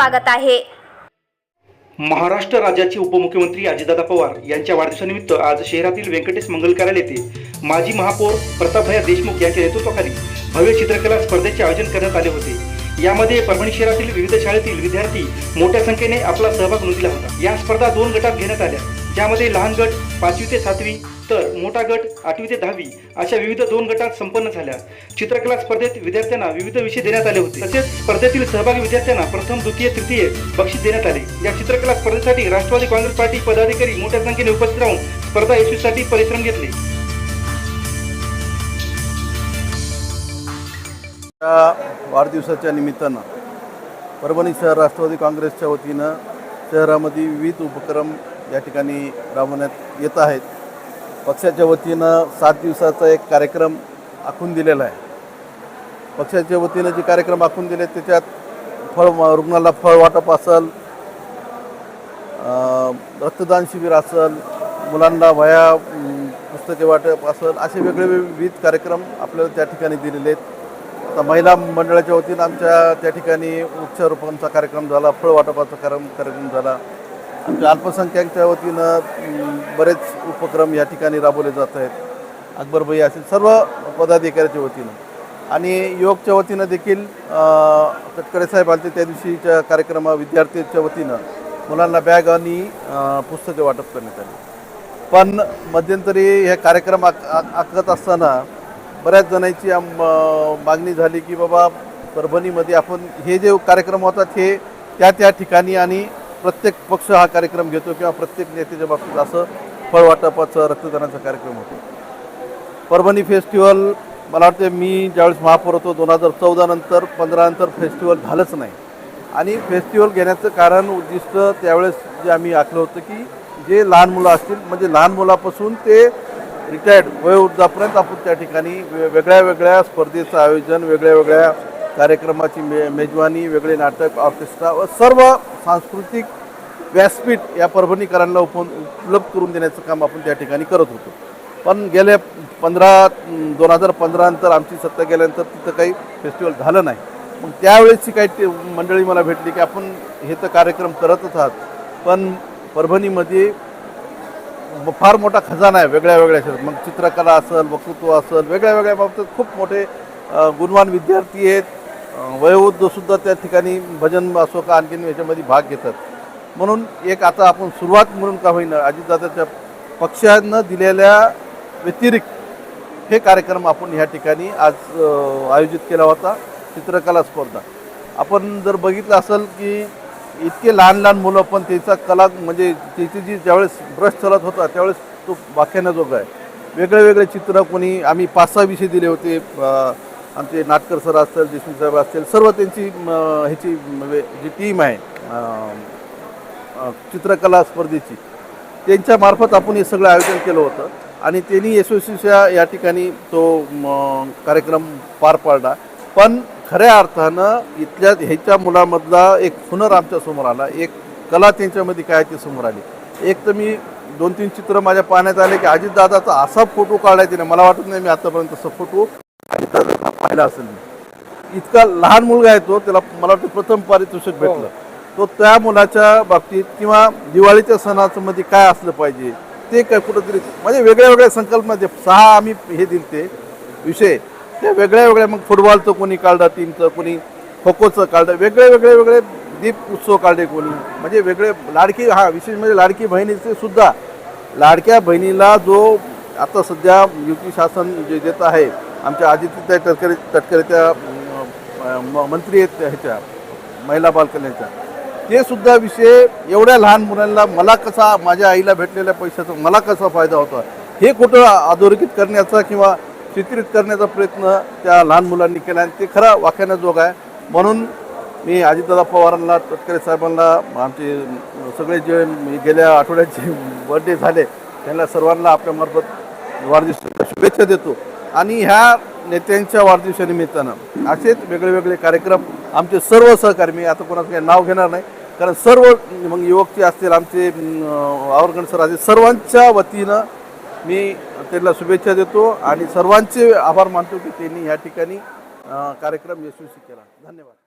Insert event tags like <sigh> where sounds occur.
स्वागत आहे. महाराष्ट्र राज्याचे उपमुख्यमंत्री अजितदादा पवार यांच्या वाढदिवसानिमित्त आज शहरातील व्यंकटेश मंगल कार्यालय येथे माजी महापौर प्रतापभया देशमुख यांच्या नेतृत्वाखाली भव्य चित्रकला स्पर्धेचे आयोजन करण्यात आले होते. यामध्ये परभणी शहरातील विविध शाळेतील विद्यार्थी मोठ्या संख्येने आपला सहभाग नोंदला होता. या स्पर्धा दोन गटात घेण्यात आल्या. ज्यामध्ये लहान गट पाचवी ते सातवी तर मोठा गट आठवी ते दहावी अशा विविध दोन गटात संपन्न झाल्या. चित्रकला स्पर्धेत विद्यार्थ्यांना विविध विषय देण्यात आले होते. तसेच स्पर्धेतील सहभागी विद्यार्थ्यांना प्रथम द्वितीय तृतीय बक्षीस देण्यात आले. या चित्रकला स्पर्धेसाठी राष्ट्रवादी काँग्रेस पार्टी पदाधिकारी मोठ्या संख्येने उपस्थित राहून स्पर्धा यशस्वीसाठी परिश्रम घेतले. या वाढदिवसाच्या निमित्तानं परभणी शहर राष्ट्रवादी काँग्रेसच्या वतीनं शहरामध्ये विविध उपक्रम या ठिकाणी राबवण्यात येत आहेत. पक्षाच्या वतीनं सात दिवसाचा एक कार्यक्रम आखून दिलेला आहे. पक्षाच्या वतीनं जे कार्यक्रम आखून दिले त्याच्यात फळ रुग्णाला फळ वाटप असेल रक्तदान शिबिर असेल मुलांना वया पुस्तके वाटप असेल असे वेगळे विविध कार्यक्रम आपल्याला त्या ठिकाणी दिलेले आहेत. आता महिला मंडळाच्या वतीनं आमच्या त्या ठिकाणी वृक्षारोपणचा कार्यक्रम झाला फळ वाटपाचा कार्यक्रम कार्यक्रम झाला. आमच्या अल्पसंख्याकच्या वतीनं बरेच उपक्रम या ठिकाणी राबवले जात आहेत. अकबर भाई असेल सर्व पदाधिकाऱ्याच्या वतीनं. आणि योगच्या वतीनं देखील अं, तटकरे साहेब आलते त्या दिवशीच्या कार्यक्रमा विद्यार्थ्यांच्या वतीनं. मुलांना बॅग आणि पुस्तके वाटप करण्यात आली. पण मध्यंतरी हे कार्यक्रम आक आखत असताना बऱ्याच जणांची मागणी झाली की बाबा परभणीमध्ये आपण हे जे कार्यक्रम होतात हे त्या त्या ठिकाणी आणि प्रत्येक पक्ष हा कार्यक्रम घेतो किंवा प्रत्येक नेत्याच्या बाबतीत असं फळवाटपाचं रक्तदानाचा कार्यक्रम होतो. परभणी फेस्टिवल मला वाटते मी ज्यावेळेस महापौर होतो दोन हजार चौदा नंतर पंधरा नंतर फेस्टिवल झालंच नाही. आणि फेस्टिवल घेण्याचं कारण उद्दिष्ट त्यावेळेस जे आम्ही आखलं होतं की जे लहान मुलं असतील म्हणजे लहान मुलापासून ते रिटायर्ड वयोवृद्धापर्यंत आपण त्या ठिकाणी वे- वेगळ्या वेगळ्या स्पर्धेचं आयोजन वेगळ्या वेगळ्या कार्यक्रमाची मे मेजवानी वेगळे नाटक ऑर्केस्ट्रा व सर्व सांस्कृतिक व्यासपीठ या परभणीकरांना उप उपलब्ध करून देण्याचं काम आपण त्या ठिकाणी करत होतो. पण गेल्या पंधरा दोन हजार पंधरानंतर आमची सत्ता गेल्यानंतर तिथं काही फेस्टिवल झालं नाही. मग त्यावेळेसची काही मंडळी मला भेटली की आपण हे तर कार्यक्रम करतच आहात. पण परभणीमध्ये फार मोठा खजाना आहे वेगळ्या वेगळ्या क्षेत्रात मग चित्रकला असेल वक्तृत्व असेल वेगळ्या वेगळ्या बाबतीत खूप मोठे गुणवान विद्यार्थी आहेत. वयोवृद्धसुद्धा त्या ठिकाणी भजन असो का आणखीन याच्यामध्ये भाग घेतात. म्हणून एक आता आपण सुरुवात म्हणून का होईना अजितदादाच्या पक्षानं दिलेल्या व्यतिरिक्त हे कार्यक्रम आपण ह्या ठिकाणी आज आयोजित केला होता चित्रकला स्पर्धा. आपण जर बघितलं असेल की इतके लहान लहान मुलं पण त्याचा कला म्हणजे त्याची जी ज्यावेळेस ब्रश चालत होता त्यावेळेस तो वाख्यानाजोगा आहे वेगळे वेगळे चित्र कोणी आम्ही पाच सहा विषय दिले होते आमचे नाटकर सर असतील देशमुख साहेब असतील सर्व त्यांची ह्याची म्हणजे जी टीम आहे चित्रकला स्पर्धेची त्यांच्या मार्फत आपण हे सगळं आयोजन केलं होतं. आणि त्यांनी यशस्वीच्या या ठिकाणी तो कार्यक्रम पार पाडला. पण खऱ्या अर्थानं इथल्या ह्याच्या मुलामधला एक हुनर आमच्यासमोर आला. एक कला त्यांच्यामध्ये काय ती समोर आली. एक तर मी दोन तीन चित्र माझ्या पाहण्यात आले की अजितदादाचा असा फोटो काढलाय तिने मला वाटत नाही मी आतापर्यंत तसा फोटो पाहिला असेल इतका लहान मुलगा आहे तो त्याला मला वाटतं प्रथम पारितोषिक भेटलं. तो त्या मुलाच्या बाबतीत किंवा दिवाळीच्या सणाचं मध्ये काय असलं पाहिजे ते काय कुठंतरी म्हणजे वेगळ्या वेगळ्या संकल्पना ते सहा आम्ही हे दिलते विषय ते वेगळ्या वेगळ्या मग फुटबॉलचं कोणी काढलं टीमचं कोणी खो खोचं काढलं वेगळे वेगळे वेगळे दीप उत्सव काढले कोणी. म्हणजे वेगळे लाडकी हा विशेष म्हणजे लाडकी बहिणीचे सुद्धा लाडक्या बहिणीला जो आता सध्या युती शासन जे देत आहे आमच्या आदित्य तटकरे तटकरे त्या म- मंत्री आहेत ह्याच्या महिला बालकल्याच्या ते सुद्धा विषय एवढ्या लहान मुलांना मला कसा माझ्या आईला भेटलेल्या पैशाचा मला कसा फायदा होता? हे कुठं अधोरेखित करण्याचा किंवा चित्रित करण्याचा प्रयत्न त्या लहान मुलांनी केला आणि ते खरा वाख्यानाजोग आहे. म्हणून मी अजितदादा पवारांना तटकरे साहेबांना आमचे सगळे जे गेल्या आठवड्याचे <laughs> बर्थडे झाले त्यांना सर्वांना आपल्यामार्फत वाढदिवसाच्या शुभेच्छा देतो. आणि ह्या नेत्यांच्या वाढदिवसानिमित्तानं असेच वेगळे वेगळे कार्यक्रम आमचे सर्व सहकारी मी आता कोणाचं काही नाव घेणार नाही कारण सर्व मग युवक जे असतील आमचे आवरगण सर असतील सर्वांच्या वतीनं मी त्यांना शुभेच्छा देतो आणि सर्वांचे आभार मानतो की त्यांनी या ठिकाणी कार्यक्रम यशस्वी केला. धन्यवाद.